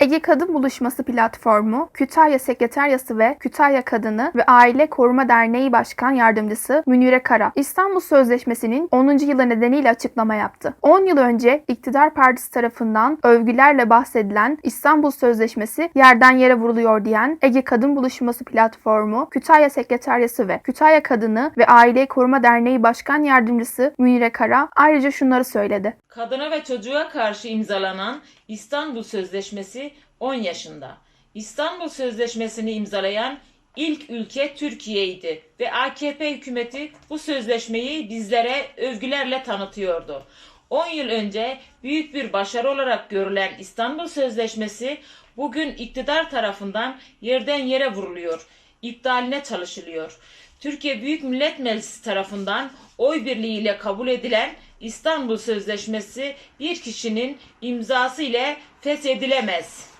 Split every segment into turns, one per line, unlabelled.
Ege Kadın Buluşması Platformu, Kütahya Sekreteryası ve Kütahya Kadını ve Aile Koruma Derneği Başkan Yardımcısı Münire Kara, İstanbul Sözleşmesi'nin 10. yılı nedeniyle açıklama yaptı. 10 yıl önce iktidar partisi tarafından övgülerle bahsedilen İstanbul Sözleşmesi yerden yere vuruluyor diyen Ege Kadın Buluşması Platformu, Kütahya Sekreteryası ve Kütahya Kadını ve Aile Koruma Derneği Başkan Yardımcısı Münire Kara ayrıca şunları söyledi.
Kadına ve çocuğa karşı imzalanan İstanbul Sözleşmesi 10 yaşında. İstanbul Sözleşmesi'ni imzalayan ilk ülke Türkiye'ydi ve AKP hükümeti bu sözleşmeyi bizlere övgülerle tanıtıyordu. 10 yıl önce büyük bir başarı olarak görülen İstanbul Sözleşmesi bugün iktidar tarafından yerden yere vuruluyor, iptaline çalışılıyor. Türkiye Büyük Millet Meclisi tarafından oy birliğiyle kabul edilen İstanbul Sözleşmesi bir kişinin imzası ile feshedilemez.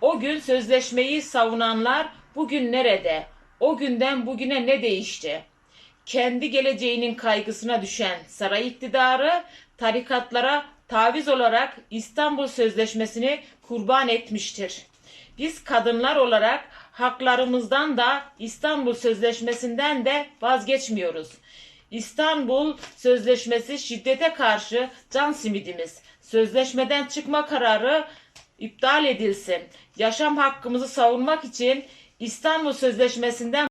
O gün sözleşmeyi savunanlar bugün nerede? O günden bugüne ne değişti? Kendi geleceğinin kaygısına düşen saray iktidarı tarikatlara taviz olarak İstanbul Sözleşmesi'ni kurban etmiştir. Biz kadınlar olarak haklarımızdan da İstanbul Sözleşmesi'nden de vazgeçmiyoruz. İstanbul Sözleşmesi şiddete karşı can simidimiz. Sözleşmeden çıkma kararı iptal edilsin. Yaşam hakkımızı savunmak için İstanbul Sözleşmesi'nden